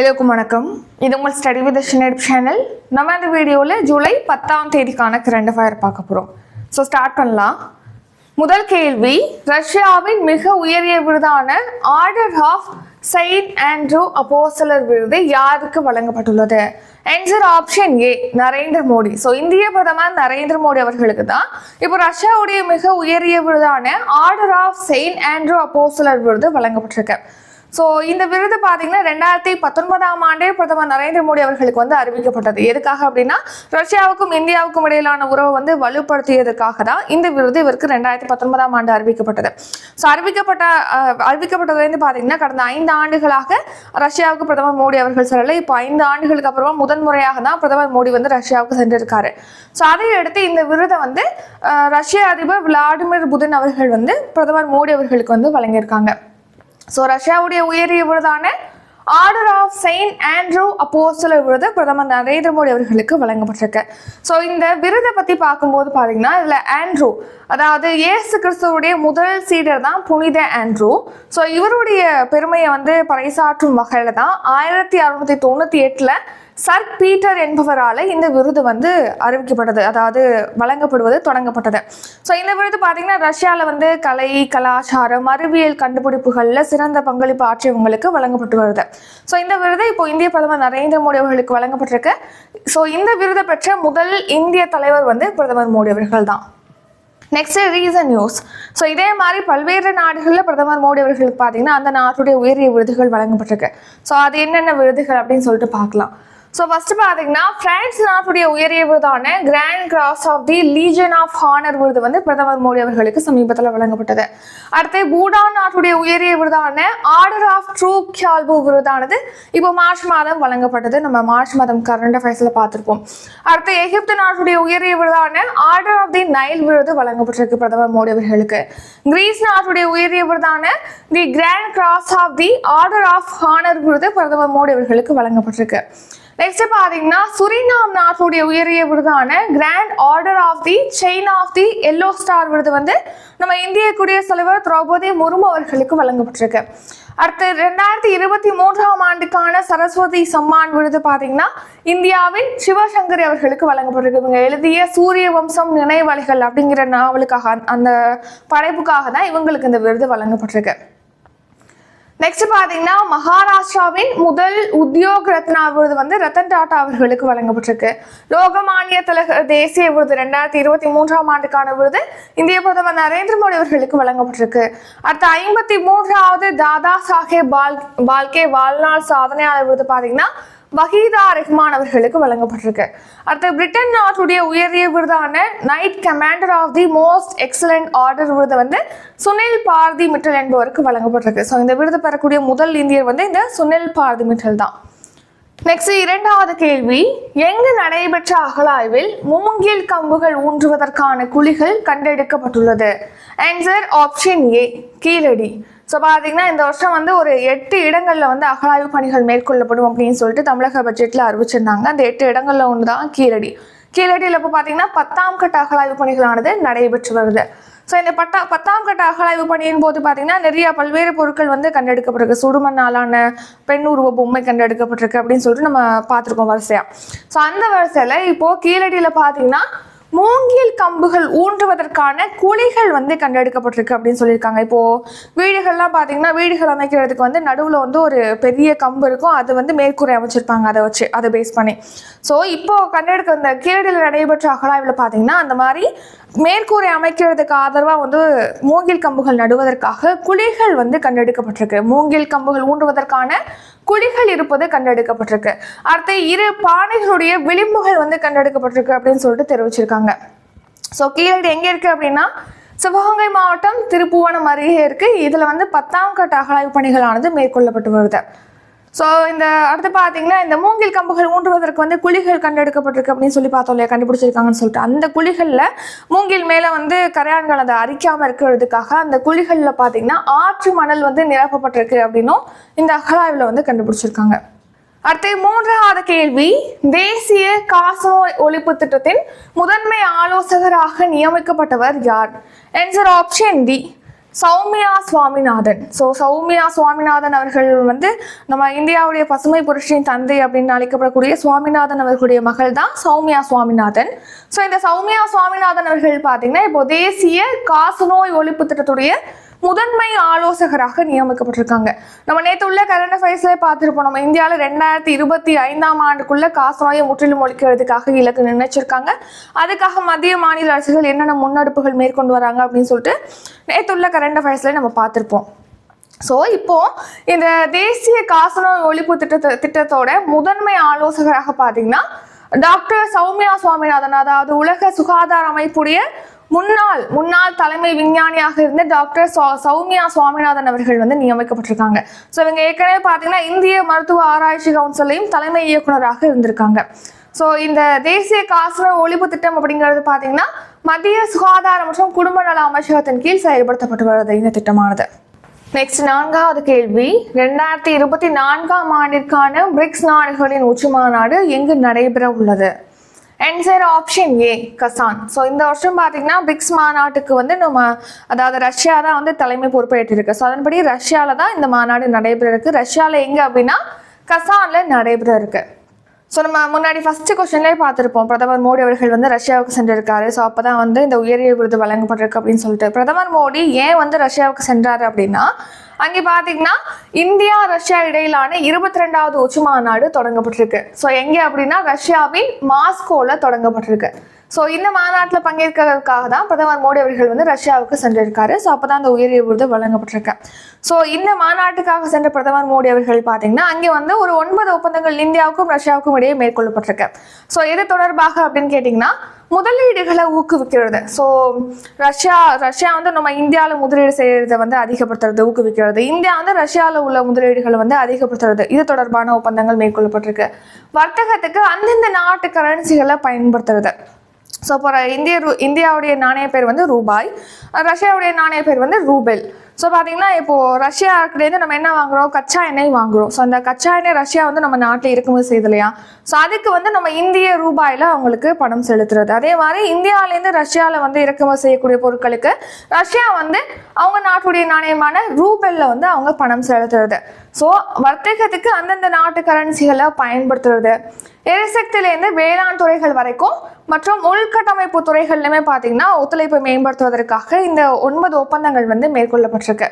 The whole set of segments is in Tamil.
எல்லோருக்கும் வணக்கம். இது உங்கள் ஸ்டடி வித் ஷினேட் சேனல் நம்ம இந்த வீடியோவில் ஜூலை பத்தாம் தேதிக்கான கரண்ட் ஃபயர் பார்க்க போகிறோம் ஸோ ஸ்டார்ட் பண்ணலாம். முதல் கேள்வி ரஷ்யாவின் மிக உயரிய விருதான order of saint Andrew apostle விருது யாருக்கு வழங்கப்பட்டுள்ளது? Answer option A Narendra Modi. So இந்திய பிரதமர் நரேந்திர மோடி அவர்களுக்கு தான் இப்போ ரஷ்யாவுடைய மிக உயரிய விருதான order of saint Andrew apostle விருது வழங்கப்பட்டிருக்கு. ஸோ இந்த விருது பார்த்தீங்கன்னா ரெண்டாயிரத்தி பத்தொன்பதாம் ஆண்டே பிரதமர் நரேந்திர மோடி அவர்களுக்கு வந்து அறிவிக்கப்பட்டது. எதுக்காக அப்படின்னா ரஷ்யாவுக்கும் இந்தியாவுக்கும் இடையிலான உறவை வந்து வலுப்படுத்தியதற்காக தான் இந்த விருது இவருக்கு ரெண்டாயிரத்தி பத்தொன்பதாம் ஆண்டு அறிவிக்கப்பட்டது. ஸோ அறிவிக்கப்பட்ட அறிவிக்கப்பட்டதுலேருந்து பார்த்தீங்கன்னா கடந்த ஐந்து ஆண்டுகளாக ரஷ்யாவுக்கு பிரதமர் மோடி அவர்கள் செல்லலை. இப்போ ஐந்து ஆண்டுகளுக்கு அப்புறமா முதன் முறையாக தான் பிரதமர் மோடி வந்து ரஷ்யாவுக்கு சென்றிருக்காரு. ஸோ அதை அடுத்து இந்த விருதை வந்து ரஷ்ய அதிபர் விளாடிமிர் புதின் அவர்கள் வந்து பிரதமர் மோடி அவர்களுக்கு வந்து வழங்கியிருக்காங்க. ஸோ ரஷ்யாவுடைய உயரிய விருதான ஆர்டர் ஆஃப் செயின்ட் ஆண்ட்ரூ அப்போஸ்தலர் விருது பிரதமர் நரேந்திர மோடி அவர்களுக்கு வழங்கப்பட்டிருக்கு. ஸோ இந்த விருதை பற்றி பார்க்கும்போது பார்த்தீங்கன்னா இதில் ஆண்ட்ரூ அதாவது இயேசு கிறிஸ்துவுடைய முதல் சீடர் தான் புனித ஆண்ட்ரூ ஸோ இவருடைய பெருமையை வந்து பறைசாற்றும் வகையில் தான் ஆயிரத்தி அறுநூத்தி தொண்ணூற்றி எட்டில் சர் பீட்டர் என்பவரால் இந்த விருது வந்து அறிவிக்கப்பட்டது. அதாவது வழங்கப்படுவது தொடங்கப்பட்டது. ஸோ இந்த விருது பார்த்தீங்கன்னா ரஷ்யாவில் வந்து கலை கலாச்சாரம் அறிவியல் கண்டுபிடிப்புகளில் சிறந்த பங்களிப்பு ஆற்றியவங்களுக்கு வழங்கப்பட்டு வருது. ஸோ இந்த விருது இப்போ இந்திய பிரதமர் நரேந்திர மோடி அவர்களுக்கு வழங்கப்பட்டிருக்கு. ஸோ இந்த விருதை பெற்ற முதல் இந்திய தலைவர் வந்து பிரதமர் மோடி அவர்கள் தான். நெக்ஸ்ட் ரீசன் நியூஸ் ஸோ இதே மாதிரி பல்வேறு நாடுகளில் பிரதமர் மோடி அவர்களுக்கு பார்த்தீங்கன்னா அந்த நாட்டுடைய உயரிய விருதுகள் வழங்கப்பட்டிருக்கு. ஸோ அது என்னென்ன விருதுகள் அப்படின்னு சொல்லிட்டு பார்க்கலாம். ஸோ ஃபர்ஸ்ட் பார்த்தீங்கன்னா பிரான்ஸ் நாட்டுடைய உயரிய விருதான grand cross of the Legion of Honour விருது வந்து பிரதமர் மோடி அவர்களுக்கு சமீபத்தில் வழங்கப்பட்டது. அடுத்து பூடான் நாட்டுடைய உயரிய விருதான ஆர்டர் ஆஃப் ட்ரூ கியால்பு விருதானது இப்போ மார்ச் மாதம் வழங்கப்பட்டது. நம்ம மார்ச் மாதம் கரண்ட் அஃபேர்ஸில் பார்த்துருப்போம். அடுத்து எகிப்து நாட்டுடைய உயரிய விருதான ஆர்டர் ஆஃப் தி நைல் விருது வழங்கப்பட்டிருக்கு பிரதமர் மோடி அவர்களுக்கு. கிரீஸ் நாட்டுடைய உயரிய விருதான the grand cross of the order of honour விருது பிரதமர் மோடி அவர்களுக்கு வழங்கப்பட்டிருக்கு. நெக்ஸ்ட் பாத்தீங்கன்னா சுரினாம் நாட்டுடைய உயரிய விருதான grand order of the chain of the yellow star விருது வந்து நம்ம இந்திய குடியரசுத் தலைவர் திரௌபதி முர்மு அவர்களுக்கு வழங்கப்பட்டிருக்கு. அடுத்து ரெண்டாயிரத்தி இருபத்தி மூன்றாம் ஆண்டுக்கான சரஸ்வதி சம்மான் விருது பார்த்தீங்கன்னா இந்தியாவின் சிவசங்கரி அவர்களுக்கு வழங்கப்பட்டிருக்கு. இவங்க எழுதிய சூரிய வம்சம் நினைவலைகள் அப்படிங்கிற நாவலுக்காக அந்த படைப்புக்காக தான் இவங்களுக்கு இந்த விருது வழங்கப்பட்டிருக்கு. நெக்ஸ்ட் பார்த்தீங்கன்னா மகாராஷ்டிராவின் முதல் உத்தியோக ரத்னா விருது வந்து ரத்தன் டாடா அவர்களுக்கு வழங்கப்பட்டிருக்கு. லோகமானிய திலக தேசிய விருது ரெண்டாயிரத்தி இருபத்தி மூன்றாம் ஆண்டுக்கான விருது இந்திய பிரதமர் நரேந்திர மோடி அவர்களுக்கு வழங்கப்பட்டிருக்கு. அடுத்த ஐம்பத்தி மூன்றாவது தாதா சாஹேப் பால் பால்கே வாழ்நாள் சாதனையாளர் விருது பார்த்தீங்கன்னா வஹீதா ரெஹ்மான் அவர்களுக்கு வழங்கப்பட்டிருக்கு. அடுத்து பிரிட்டன் நாட்டுடைய உயரிய விருதான knight commander of the most excellent order விருது வந்து சுனில் பார்தி மிட்டல் என்பவருக்கு வழங்கப்பட்டிருக்கு. ஸோ இந்த விருது பெறக்கூடிய முதல் இந்தியர் வந்து இந்த சுனில் பார்தி மிட்டல் தான். நெக்ஸ்ட் இரண்டாவது கேள்வி. எங்கு நடைபெற்ற அகழாய்வில் மூங்கில் கம்புகள் ஊன்றுவதற்கான குழிகள் கண்டெடுக்கப்பட்டுள்ளது? Answer option A Keeladi. So பார்த்தீங்கன்னா இந்த வருஷம் வந்து ஒரு எட்டு இடங்களில் வந்து அகழாய்வு பணிகள் மேற்கொள்ளப்படும் அப்படின்னு சொல்லிட்டு தமிழக பட்ஜெட்டில் அறிவிச்சிருந்தாங்க. அந்த எட்டு இடங்களில் ஒன்று தான் கீழடி. கீழடியில் இப்போ பார்த்தீங்கன்னா பத்தாம் கட்ட அகழாய்வு பணிகளானது நடைபெற்று வருது. ஸோ இந்த பட்டா பத்தாம் கட்ட அகழாய்வு பணியின் போது பார்த்தீங்கன்னா நிறைய பல்வேறு பொருட்கள் வந்து கண்டெடுக்கப்பட்டிருக்கு. சுடுமண்ணாலான பெண் உருவ பொம்மை கண்டெடுக்கப்பட்டிருக்கு அப்படின்னு சொல்லிட்டு நம்ம பார்த்துருக்கோம் வரிசையாக ஸோ அந்த வரிசையில் இப்போது கீழடியில் பார்த்தீங்கன்னா மூங்கில் கம்புகள் ஊன்றுவதற்கான குழிகள் வந்து கண்டெடுக்கப்பட்டிருக்கு அப்படின்னு சொல்லியிருக்காங்க. இப்போது வீடுகள்லாம் பார்த்தீங்கன்னா வீடுகள் அமைக்கிறதுக்கு வந்து நடுவில் வந்து ஒரு பெரிய கம்பு இருக்கும். அது வந்து மேற்கூரை அமைச்சிருப்பாங்க அதை வச்சு அதை பேஸ் பண்ணி. ஸோ இப்போ கண்டெடுக்க இந்த கீழடியில் நடைபெற்ற அகழாய்வில் பார்த்தீங்கன்னா அந்த மாதிரி மேற்கூரை அமைக்கிறதுக்கு ஆதரவாக வந்து மூங்கில் கம்புகள் நடுவதற்காக குழிகள் வந்து கண்டெடுக்கப்பட்டிருக்கு. மூங்கில் கம்புகள் ஊன்றுவதற்கான குழிகள் இருப்பது கண்டெடுக்கப்பட்டிருக்கு. அடுத்து இரு பானைகளுடைய விளிம்புகள் வந்து கண்டெடுக்கப்பட்டிருக்கு அப்படின்னு சொல்லிட்டு தெரிவிச்சிருக்காங்க. ஸோ கீழடி எங்கே இருக்குது அப்படின்னா சிவகங்கை மாவட்டம் திருப்புவனம் அருகே இருக்குது இதில் வந்து பத்தாம் கட்ட அகழாய்வு பணிகளானது மேற்கொள்ளப்பட்டு வருது. ஸோ இந்த அடுத்து பார்த்தீங்கன்னா இந்த மூங்கில் கம்புகள் ஊன்றுவதற்கு வந்து குழிகள் கண்டெடுக்கப்பட்டிருக்கு அப்படின்னு சொல்லி பார்த்தோம் இல்லையா? கண்டுபிடிச்சிருக்காங்கன்னு சொல்லிட்டு. அந்த குழிகளில் மூங்கில் மேலே வந்து கரையான்கள் அதை அரிக்காமல் இருக்கிறதுக்காக அந்த குழிகளில் பார்த்தீங்கன்னா ஆற்று மணல் வந்து நிரப்பப்பட்டிருக்கு அப்படின்னும் இந்த அகழாய்வில் வந்து கண்டுபிடிச்சிருக்காங்க. அடுத்து மூன்றாவது கேள்வி தேசிய காசநோய் ஒழிப்பு திட்டத்தின் முதன்மை ஆலோசகராக நியமிக்கப்பட்டவர் யார்? Answer option D Soumya Swaminathan. So Soumya Swaminathan அவர்கள் வந்து நம்ம இந்தியாவுடைய பசுமை புரட்சியின் தந்தை அப்படின்னு அழைக்கப்படக்கூடிய சுவாமிநாதன் அவர்களுடைய மகள் தான் சௌமியா சுவாமிநாதன். ஸோ இந்த சௌமியா சுவாமிநாதன் அவர்கள் பார்த்தீங்கன்னா இப்போ தேசிய காசநோய் ஒழிப்பு திட்டத்துடைய முதன்மை ஆலோசகராக நியமிக்கப்பட்டிருக்காங்க. நம்ம நேற்று உள்ள கரண்ட் அஃபேர்ஸ்லேயே பார்த்துருப்போம். நம்ம இந்தியாவில் ரெண்டாயிரத்தி இருபத்தி ஐந்தாம் ஆண்டுக்குள்ள காசநோயை முற்றிலும் ஒழிக்கிறதுக்காக இலக்கு நிர்ணயிச்சிருக்காங்க. அதுக்காக மத்திய மாநில அரசுகள் என்னென்ன முன்னெடுப்புகள் மேற்கொண்டு வராங்க அப்படின்னு சொல்லிட்டு நேற்று உள்ள கரண்ட் அஃபேர்ஸ்லேயே நம்ம பார்த்துருப்போம். ஸோ இப்போ இந்த தேசிய காசநோய் ஒழிப்பு திட்டத்தை திட்டத்தோட முதன்மை ஆலோசகராக பார்த்தீங்கன்னா டாக்டர் சௌமியா சுவாமிநாதன் அதாவது உலக சுகாதார அமைப்புடைய முன்னாள் முன்னாள் தலைமை விஞ்ஞானியாக இருந்த டாக்டர் சௌமியா சுவாமிநாதன் அவர்கள் வந்து நியமிக்கப்பட்டிருக்காங்க. ஸோ இவங்க ஏற்கனவே பார்த்தீங்கன்னா இந்திய மருத்துவ ஆராய்ச்சி கவுன்சிலையும் தலைமை இயக்குனராக இருந்திருக்காங்க. ஸோ இந்த தேசிய காசநோய் ஒழிப்பு திட்டம் அப்படிங்கிறது பார்த்தீங்கன்னா மத்திய சுகாதாரம் மற்றும் குடும்ப நல அமைச்சகத்தின் கீழ் செயல்படுத்தப்பட்டு வருது இந்த திட்டமானது. நெக்ஸ்ட் நான்காவது கேள்வி. ரெண்டாயிரத்தி இருபத்தி நான்காம் ஆண்டிற்கான பிரிக்ஸ் நாடுகளின் உச்சி மாநாடு எங்கு நடைபெற உள்ளது answer option A Kazan so இந்த வருஷம் பார்த்தீங்கன்னா பிக்ஸ் மாநாட்டுக்கு வந்து நம்ம அதாவது ரஷ்யா தான் வந்து தலைமை பொறுப்பேற்றிருக்கு. ஸோ அதன்படி ரஷ்யாவில் தான் இந்த மாநாடு நடைபெற இருக்கு ரஷ்யாவில் எங்கே அப்படின்னா கசானில் நடைபெற இருக்குது ஸோ நம்ம முன்னாடி ஃபஸ்ட்டு கொஸ்டின்லேயே பார்த்துருப்போம். பிரதமர் மோடி அவர்கள் வந்து ரஷ்யாவுக்கு சென்றிருக்காரு. ஸோ அப்போ தான் வந்து இந்த உயரிய விருது வழங்கப்பட்டிருக்கு அப்படின்னு சொல்லிட்டு. பிரதமர் மோடி ஏன் வந்து ரஷ்யாவுக்கு சென்றார் அப்படின்னா அங்கே பார்த்தீங்கன்னா இந்தியா ரஷ்யா இடையிலான இருபத்தி ரெண்டாவது உச்சி மாநாடு தொடங்கப்பட்டிருக்கு. ஸோ எங்கே அப்படின்னா ரஷ்யாவின் மாஸ்கோவில் தொடங்கப்பட்டிருக்கு. ஸோ இந்த மாநாட்டில் பங்கேற்கிறதுக்காக தான் பிரதமர் மோடி அவர்கள் வந்து ரஷ்யாவுக்கு சென்றிருக்காரு. ஸோ அப்போ தான் அந்த உயரிய விருது வழங்கப்பட்டிருக்கு. ஸோ இந்த மாநாட்டுக்காக சென்ற பிரதமர் மோடி அவர்கள் பார்த்தீங்கன்னா அங்கே வந்து ஒரு ஒன்பது ஒப்பந்தங்கள் இந்தியாவுக்கும் ரஷ்யாவுக்கும் இடையே மேற்கொள்ளப்பட்டிருக்கு. ஸோ எது தொடர்பாக அப்படின்னு கேட்டிங்கன்னா முதலீடுகளை ஊக்குவிக்கிறது. ஸோ ரஷ்யா ரஷ்யா வந்து நம்ம இந்தியாவில் முதலீடு செய்கிறத வந்து அதிகப்படுத்துறது ஊக்குவிக்கிறது. இந்தியா வந்து ரஷ்யாவில் உள்ள முதலீடுகளை வந்து அதிகப்படுத்துறது இது தொடர்பான ஒப்பந்தங்கள் மேற்கொள்ளப்பட்டிருக்கு. வர்த்தகத்துக்கு அந்தந்த நாட்டு கரன்சிகளை பயன்படுத்துறது. ஸோ இப்போ இந்திய ரூ இந்தியாவுடைய நாணய பேர் வந்து ரூபாய். ரஷ்யாவுடைய நாணய பேர் வந்து ரூபெல். ஸோ பார்த்தீங்கன்னா இப்போது ரஷ்யாக்கிட்டேருந்து நம்ம என்ன வாங்குறோம்? கச்சா எண்ணெய் வாங்குறோம். ஸோ அந்த கச்சா எண்ணெய் ரஷ்யா வந்து நம்ம நாட்டில் இருக்கும்போது செய்யுது இல்லையா ஸோ அதுக்கு வந்து நம்ம இந்திய ரூபாயில் அவங்களுக்கு பணம் செலுத்துறது. அதே மாதிரி இந்தியாவிலேருந்து ரஷ்யாவில் வந்து இறக்குமதி செய்யக்கூடிய பொருட்களுக்கு ரஷ்யா வந்து அவங்க நாட்டுடைய நாணயமான ரூபெல்ல வந்து அவங்க பணம் செலுத்துறது. ஸோ வர்த்தகத்துக்கு அந்தந்த நாட்டு கரன்சிகளை பயன்படுத்துறது. எரிசக்தியிலேருந்து வேளாண் துறைகள் வரைக்கும் மற்றும் உள்கட்டமைப்பு துறைகள்லையுமே பார்த்தீங்கன்னா ஒத்துழைப்பை மேம்படுத்துவதற்காக இந்த ஒன்பது ஒப்பந்தங்கள் வந்து மேற்கொள்ளப்பட்டிருக்கு.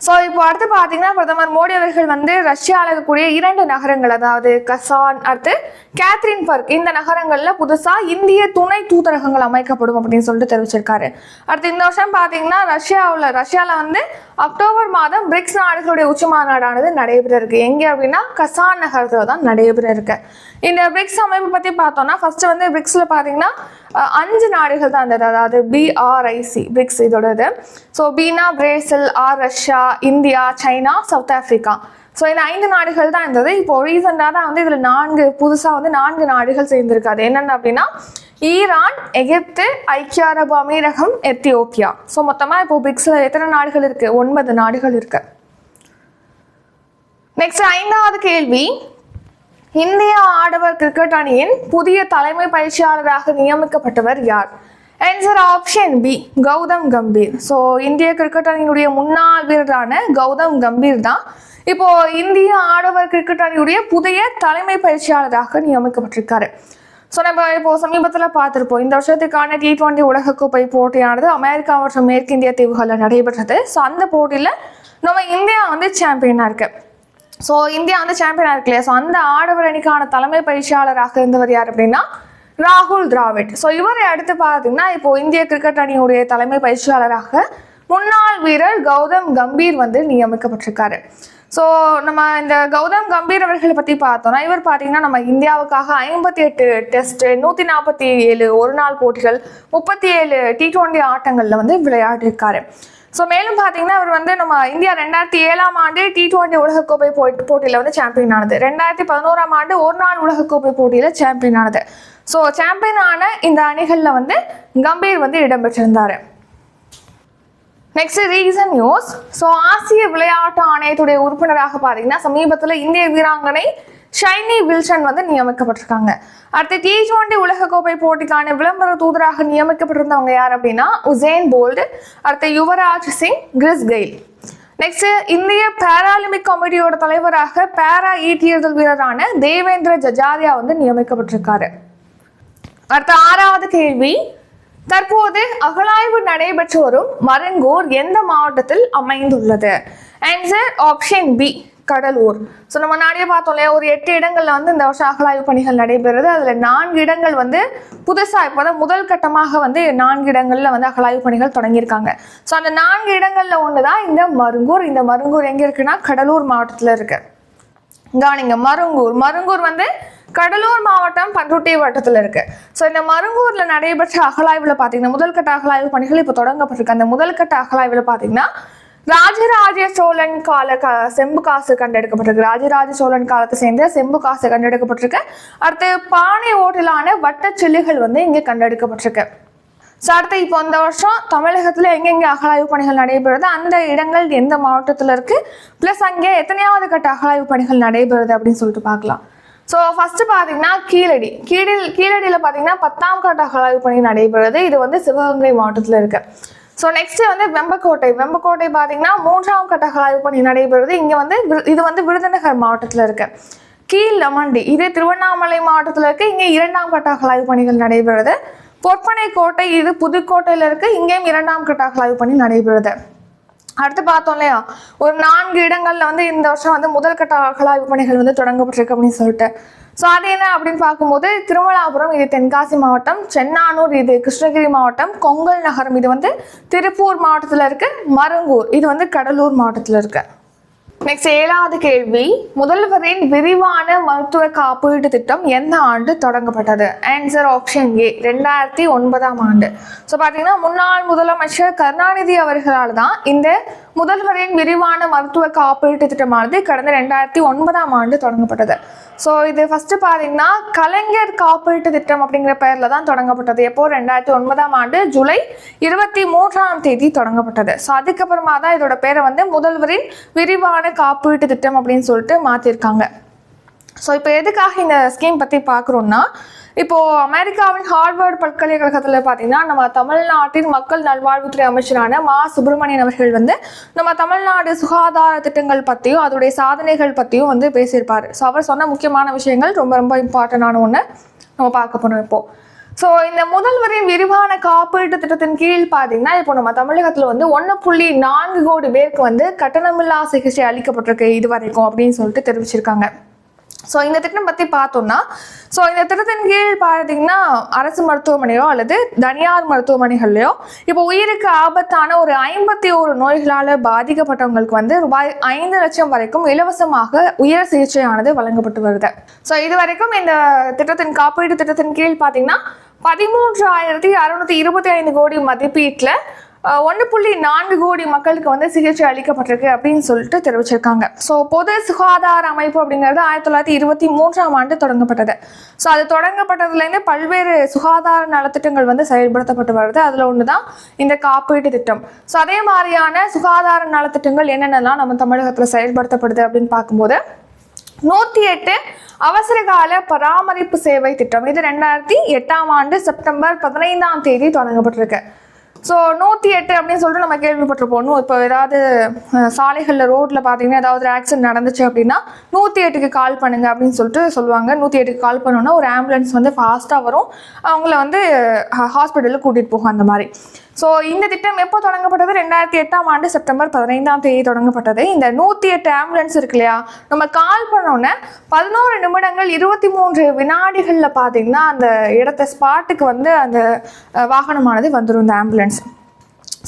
ஸோ இப்போ அடுத்து பார்த்தீங்கன்னா பிரதமர் மோடி அவர்கள் வந்து ரஷ்யாவில் இருக்கக்கூடிய இரண்டு நகரங்கள் அதாவது கசான் அடுத்து கேத்ரின் பர்க் இந்த நகரங்களில் புதுசாக இந்திய துணை தூதரகங்கள் அமைக்கப்படும் அப்படின்னு சொல்லிட்டு தெரிவிச்சிருக்காரு. அடுத்து இந்த வருஷம் பார்த்தீங்கன்னா ரஷ்யாவில் ரஷ்யாவில் வந்து அக்டோபர் மாதம் பிரிக்ஸ் நாடுகளுடைய உச்சி மாநாடானது நடைபெற இருக்கு எங்கே அப்படின்னா கசான் நகரத்தில் தான் நடைபெற இருக்கு இந்த பிரிக்ஸ் அமைப்பு பற்றி பார்த்தோம்னா ஃபர்ஸ்ட் வந்து பிரிக்ஸில் பார்த்தீங்கன்னா அஞ்சு நாடுகள் தான் இருந்தது அதாவது பிஆர்ஐசி பிரிக்ஸ் இதோடது so Beena Brazil R Russia India China South Africa so இந்த ஐந்து நாடுகள் தான் இருந்தது. இப்போ ரீசெண்டாக தான் வந்து இதில் நான்கு புதுசாக வந்து நான்கு நாடுகள் சேர்ந்திருக்கு அது என்னென்ன அப்படின்னா ஈரான் எகிப்து ஐக்கிய அரபு அமீரகம் எத்தியோப்பியா. ஸோ மொத்தமாக இப்போ பிரிக்ஸில் எத்தனை நாடுகள் இருக்குது ஒன்பது நாடுகள் இருக்கு. நெக்ஸ்ட் ஐந்தாவது கேள்வி. இந்திய ஆடவர் கிரிக்கெட் அணியின் புதிய தலைமை பயிற்சியாளராக நியமிக்கப்பட்டவர் யார்? Answer option B Gautam Gambhir. So இந்திய கிரிக்கெட் அணியினுடைய முன்னாள் வீரரான கௌதம் கம்பீர் தான் இப்போ இந்திய ஆடவர் கிரிக்கெட் அணியுடைய புதிய தலைமை பயிற்சியாளராக நியமிக்கப்பட்டிருக்காரு. ஸோ நம்ம இப்போ சமீபத்தில் பார்த்துருப்போம். இந்த வருஷத்துக்கான டி டுவெண்ட்டி உலகக்கோப்பை போட்டியானது அமெரிக்கா மற்றும் மேற்கிந்திய தீவுகளில் நடைபெற்றது. ஸோ அந்த போட்டியில் நம்ம இந்தியா வந்து சாம்பியனாக இருக்குது ஸோ இந்தியா வந்து சாம்பியனாக இருக்கு இல்லையா ஸோ அந்த ஆடவர் அணிக்கான தலைமை பயிற்சியாளராக இருந்தவர் யார் அப்படின்னா ராகுல் திராவிட். ஸோ இவரை அடுத்து பார்த்தீங்கன்னா இப்போ இந்திய கிரிக்கெட் அணியுடைய தலைமை பயிற்சியாளராக முன்னாள் வீரர் கௌதம் கம்பீர் வந்து நியமிக்கப்பட்டிருக்காரு. ஸோ நம்ம இந்த கௌதம் கம்பீர் அவர்களை பற்றி பார்த்தோம்னா இவர் பார்த்தீங்கன்னா நம்ம இந்தியாவுக்காக ஐம்பத்தி எட்டு டெஸ்ட் நூற்றி நாற்பத்தி ஏழு ஒரு நாள் போட்டிகள் முப்பத்தி ஏழு டி டுவெண்ட்டி ஆட்டங்களில் வந்து விளையாடிருக்காரு. ஸோ மேலும் பார்த்தீங்கன்னா அவர் வந்து நம்ம இந்தியா ரெண்டாயிரத்தி ஏழாம் ஆண்டு டி டுவெண்ட்டி உலகக்கோப்பை போட்டி போட்டியில் வந்து சாம்பியன் ஆனது. ரெண்டாயிரத்தி பதினோராம் ஆண்டு ஒரு நாள் உலகக்கோப்பை போட்டியில் சாம்பியன் ஆனது. ஸோ சாம்பியன் ஆன இந்த அணிகளில் வந்து கம்பீர் வந்து இடம்பெற்றிருந்தார். நெக்ஸ்ட் ரீசன் நியூஸ் ஸோ ஆசிய விளையாட்டு ஆணையத்துடைய உறுப்பினராக பார்த்தீங்கன்னா சமீபத்தில் இந்திய வீராங்கனை ஷைனி வில்சன் வந்து நியமிக்கப்பட்டிருக்காங்க. அடுத்து டி டுவெண்டி உலகக்கோப்பை போட்டிக்கான விளம்பர தூதராக நியமிக்கப்பட்டிருந்தவங்க யார் அப்படின்னா உசேன் போல்டு அடுத்து Yuvraj Singh Chris Gayle. Next இந்திய பேராலிம்பிக் கமிட்டியோட தலைவராக பேரா e ஈட்டியதல் வீரரான தேவேந்திர ஜஜாரியா வந்து நியமிக்கப்பட்டிருக்காரு. அடுத்த ஆறாவது கேள்வி தற்போது அகழாய்வு நடைபெற்று வரும் மருங்கூர் எந்த மாவட்டத்தில் அமைந்துள்ளது? Answer option B Cuddalore. So நம்ம நாடியே பார்த்தோம் இல்லையா ஒரு எட்டு இடங்களில் வந்து இந்த வருஷம் அகலாய்வு பணிகள் நடைபெறுது. அதில் நான்கு இடங்கள் வந்து புதுசாக இப்போ தான் முதல் கட்டமாக வந்து நான்கு இடங்களில் வந்து அகலாய்வு பணிகள் தொடங்கியிருக்காங்க. ஸோ அந்த நான்கு இடங்களில் ஒன்று தான் இந்த மருங்கூர். இந்த மருங்கூர் எங்கே இருக்குன்னா கடலூர் மாவட்டத்தில் இருக்கு. கவனிங்க மருங்கூர். மருங்கூர் வந்து கடலூர் மாவட்டம் பண்ருட்டி வட்டத்தில் இருக்கு. ஸோ இந்த மருங்கூரில் நடைபெற்ற அகலாய்வில் பார்த்தீங்கன்னா முதல்கட்ட அகலாய்வு பணிகள் இப்போ தொடங்கப்பட்டிருக்கு. அந்த முதல்கட்ட அகலாய்வில் பார்த்தீங்கன்னா ராஜராஜ சோழன் கால க செம்பு காசு கண்டெடுக்கப்பட்டிருக்கு. ராஜராஜ சோழன் காலத்தை சேர்ந்த செம்பு காசு கண்டெடுக்கப்பட்டிருக்கு. அடுத்து பானை ஓட்டிலான வட்டச்சில்லுகள் வந்து இங்கே கண்டெடுக்கப்பட்டிருக்கு. ஸோ அடுத்து இப்போ இந்த வருஷம் தமிழகத்தில் எங்கெங்கே அகழாய்வு பணிகள் நடைபெறுது அந்த இடங்கள் எந்த மாவட்டத்தில் இருக்குது ப்ளஸ் அங்கே எத்தனையாவது கட்ட அகழாய்வு பணிகள் நடைபெறுது அப்படின்னு சொல்லிட்டு பார்க்கலாம். ஸோ ஃபஸ்ட்டு பார்த்தீங்கன்னா கீழடி. கீழில் கீழடியில் பார்த்தீங்கன்னா பத்தாம் கட்ட அகழாய்வு பணி நடைபெறுது. இது வந்து சிவகங்கை மாவட்டத்தில் இருக்குது ஸோ நெக்ஸ்ட் வந்து வெம்பக்கோட்டை. வெம்பக்கோட்டை பார்த்தீங்கன்னா மூன்றாம் கட்ட ஆய்வு பணி நடைபெறுது. இங்கே வந்து இது வந்து விருதுநகர் மாவட்டத்தில் இருக்கு. கீழ் லமண்டி இது திருவண்ணாமலை மாவட்டத்தில் இருக்கு. இங்கே இரண்டாம் கட்ட அகழாய்வு பணிகள் நடைபெறுது. பொற்பனை கோட்டை இது புதுக்கோட்டையில் இருக்கு. இங்கேயும் இரண்டாம் கட்ட அகழாய்வு பணி நடைபெறுது. அடுத்து பார்த்தோம் இல்லையா? ஒரு நான்கு இடங்களில் வந்து இந்த வருஷம் வந்து முதல் கட்ட அகலாய்வு பணிகள் வந்து தொடங்கப்பட்டிருக்கு அப்படின்னு சொல்லிட்டு. ஸோ அது என்ன அப்படின்னு பார்க்கும்போது திருமலாபுரம் இது தென்காசி மாவட்டம் சென்னானூர் இது கிருஷ்ணகிரி மாவட்டம் கொங்கல் நகரம் இது வந்து திருப்பூர் மாவட்டத்தில் இருக்கு மருங்கூர் இது வந்து கடலூர் மாவட்டத்தில் இருக்கு. நெக்ஸ்ட் ஏழாவது கேள்வி முதல்வரின் விரிவான மருத்துவ காப்பீட்டு திட்டம் எந்த ஆண்டு தொடங்கப்பட்டது? ஆன்சர் ஆப்ஷன் ஏ ரெண்டாயிரத்தி ஒன்பதாம் ஆண்டு. ஸோ பார்த்தீங்கன்னா முன்னாள் முதலமைச்சர் கருணாநிதி அவர்களால் தான் இந்த முதல்வரின் விரிவான மருத்துவ காப்பீட்டு திட்டமானது கடந்த ரெண்டாயிரத்தி ஒன்பதாம் ஆண்டு தொடங்கப்பட்டது. ஸோ இது ஃபஸ்ட்டு பார்த்தீங்கன்னா கலைஞர் காப்பீட்டு திட்டம் அப்படிங்கிற பெயரில் தான் தொடங்கப்பட்டது. எப்போ? ரெண்டாயிரத்தி ஒன்பதாம் ஆண்டு ஜூலை இருபத்தி மூன்றாம் தேதி தொடங்கப்பட்டது. ஸோ அதுக்கப்புறமா தான் இதோட பேரை வந்து முதல்வரின் விரிவான காப்பீட்டு திட்டம் அப்படின்னு சொல்லிட்டு மாற்றிருக்காங்க ஸோ இப்போ எதுக்காக இந்த ஸ்கீம் பற்றி பார்க்குறோன்னா இப்போது அமெரிக்காவின் ஹார்வர்டு பல்கலைக்கழகத்தில் பார்த்தீங்கன்னா நம்ம தமிழ்நாட்டின் மக்கள் நல்வாழ்வுத்துறை அமைச்சரான மா. சுப்பிரமணியன் அவர்கள் வந்து நம்ம தமிழ்நாடு சுகாதார திட்டங்கள் பற்றியும் அதோடைய சாதனைகள் பற்றியும் வந்து பேசியிருப்பார். ஸோ அவர் சொன்ன முக்கியமான விஷயங்கள் ரொம்ப ரொம்ப இம்பார்ட்டண்டான ஒன்று நம்ம பார்க்க போகிறோம் இப்போது ஸோ இந்த முதல்வரின் விரிவான காப்பீட்டு திட்டத்தின் கீழ் பார்த்தீங்கன்னா இப்போ நம்ம தமிழகத்தில் வந்து ஒன்று புள்ளி நான்கு கோடி பேருக்கு வந்து கட்டணமில்லா சிகிச்சை அளிக்கப்பட்டிருக்கு இது வரைக்கும் அப்படின்னு சொல்லிட்டு தெரிவிச்சிருக்காங்க. ஸோ இந்த திட்டம் பற்றி பார்த்தோம்னா ஸோ இந்த திட்டத்தின் கீழ் பார்த்தீங்கன்னா அரசு மருத்துவமனையோ அல்லது தனியார் மருத்துவமனைகள்லையோ இப்போ உயிருக்கு ஆபத்தான ஒரு ஐம்பத்தி ஒரு நோய்களால் பாதிக்கப்பட்டவங்களுக்கு வந்து ரூபாய் ஐந்து லட்சம் வரைக்கும் இலவசமாக உயர் சிகிச்சையானது வழங்கப்பட்டு வருது. ஸோ இது வரைக்கும் இந்த திட்டத்தின் காப்பீடு திட்டத்தின் கீழ் பார்த்தீங்கன்னா பதிமூன்று ஆயிரத்தி அறுநூத்தி இருபத்தி ஐந்து கோடி மதிப்பீட்டில் ஒன்று புள்ளி நான்கு கோடி மக்களுக்கு வந்து சிகிச்சை அளிக்கப்பட்டிருக்கு அப்படின்னு சொல்லிட்டு தெரிவிச்சிருக்காங்க. ஸோ பொது சுகாதார அமைப்பு அப்படிங்கிறது ஆயிரத்தி தொள்ளாயிரத்தி இருபத்தி மூன்றாம் ஆண்டு தொடங்கப்பட்டது. ஸோ அது தொடங்கப்பட்டதுலேருந்து பல்வேறு சுகாதார நலத்திட்டங்கள் வந்து செயல்படுத்தப்பட்டு வருது. அதில் ஒன்று தான் இந்த காப்பீட்டு திட்டம். ஸோ அதே மாதிரியான சுகாதார நலத்திட்டங்கள் என்னென்னலாம் நம்ம தமிழகத்தில் செயல்படுத்தப்படுது அப்படின்னு பார்க்கும்போது நூற்றி எட்டு அவசர கால பராமரிப்பு சேவை திட்டம். இது ரெண்டாயிரத்தி எட்டாம் ஆண்டு செப்டம்பர் பதினைந்தாம் தேதி தொடங்கப்பட்டிருக்கு. ஸோ நூற்றி எட்டு அப்படின்னு சொல்லிட்டு நம்ம கேள்விப்பட்டிருப்போம். நூ- இப்போ ஏதாவது சாலைகளில் ரோட்டில் பார்த்தீங்கன்னா ஏதாவது ஒரு ஆக்சிடென்ட் நடந்துச்சு அப்படின்னா நூற்றி எட்டுக்கு கால் பண்ணுங்க அப்படின்னு சொல்லிட்டு சொல்லுவாங்க. நூற்றி எட்டுக்கு கால் பண்ணோன்னா ஒரு ஆம்புலன்ஸ் வந்து ஃபாஸ்ட்டாக வரும். அவங்கள வந்து ஹாஸ்பிட்டலுக்கு கூட்டிகிட்டு போகும் அந்த மாதிரி. ஸோ இந்த திட்டம் எப்போ தொடங்கப்பட்டது? ரெண்டாயிரத்தி எட்டாம் ஆண்டு செப்டம்பர் பதினைந்தாம் தேதி தொடங்கப்பட்டது. இந்த நூற்றி எட்டு ஆம்புலன்ஸ் இருக்கு இல்லையா? நம்ம கால் பண்ணோன்னே பதினோரு நிமிடங்கள் இருபத்தி மூன்று வினாடிகளில் பார்த்தீங்கன்னா அந்த இடத்த ஸ்பாட்டுக்கு வந்து அந்த வாகனமானது வந்துடும் இந்த ஆம்புலன்ஸ்